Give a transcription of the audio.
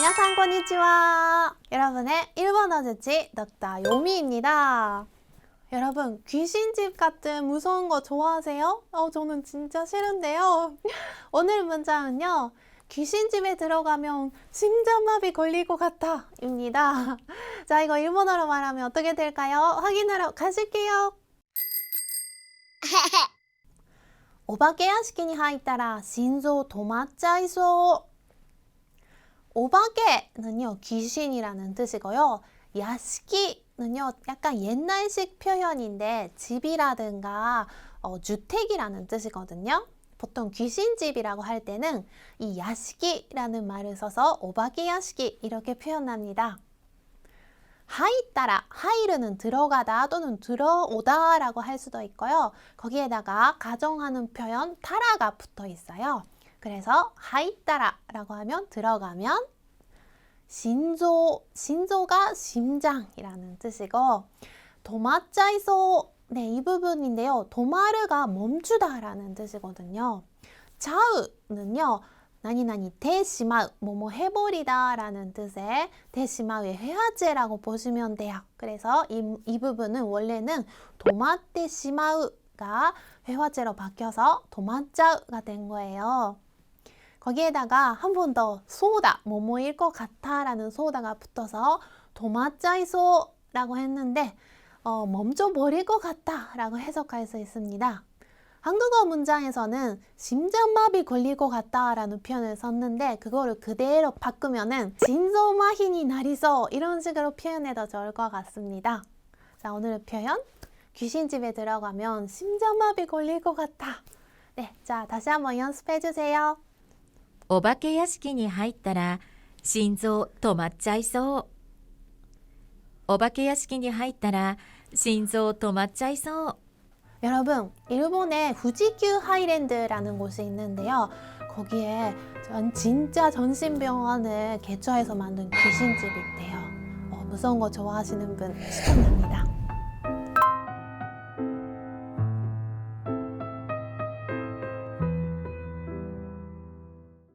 미나상 konnichiwa. 여러분의 일본어 재치 덕다 요미입니다. 여러분 귀신집 같은 무서운 거 좋아하세요? 어, 저는 진짜 싫은데요. 오늘 문장은요. 귀신집에 들어가면 심장마비 걸릴 것 같아 입니다. 자 이거 일본어로 말하면 어떻게 될까요? 확인하러 가실게요. お化け屋敷に入ったら心臓止まっちゃいそう。 오바게는요 귀신이라는 뜻이고요. 야시키는요 약간 옛날식 표현인데 집이라든가 어, 주택이라는 뜻이거든요. 보통 귀신집이라고 할 때는 이 야시키라는 말을 써서 오바게 야시키 이렇게 표현합니다. 하이따라 하이르는 들어가다 또는 들어오다라고 할 수도 있고요. 거기에다가 가정하는 표현 타라가 붙어 있어요. 그래서 하이따라라고 하면 들어가면 신조 신조가 심장이라는 뜻이고 도마짜이소 네, 이 부분인데요. 도마르가 멈추다라는 뜻이거든요. 차우는요. 나니나니 대시마우 뭐뭐 해버리다라는 뜻의 대시마우의 회화제라고 보시면 돼요. 그래서 이, 이 부분은 원래는 도마테시마우가 회화제로 바뀌어서 도마짜우가 된 거예요. 거기에다가 한 번 더 소다 뭐뭐일 것 같아 라는 소다가 붙어서 도마짜이소 라고 했는데 어, 멈춰버릴 것 같다 라고 해석할 수 있습니다. 한국어 문장에서는 심장마비 걸릴 것 같다라는 표현을 썼는데 그거를 그대로 바꾸면은 진소마히니 나리소 이런 식으로 표현해도 좋을 것 같습니다. 자 오늘의 표현 귀신집에 들어가면 심장마비 걸릴 것 같아. 네, 자 다시 한번 연습해 주세요. お化け屋敷に入ったら心臓止まっちゃいそうお化け屋敷に入ったら心臓止まっちゃいそう 여러분, 일본의 후지큐 하이랜드라는 곳이 있는데요. 거기에 전 진짜 전신병원을 개조해서 만든 귀신집이 있대요. 어, 무서운 거 좋아하시는 분 추천합니다.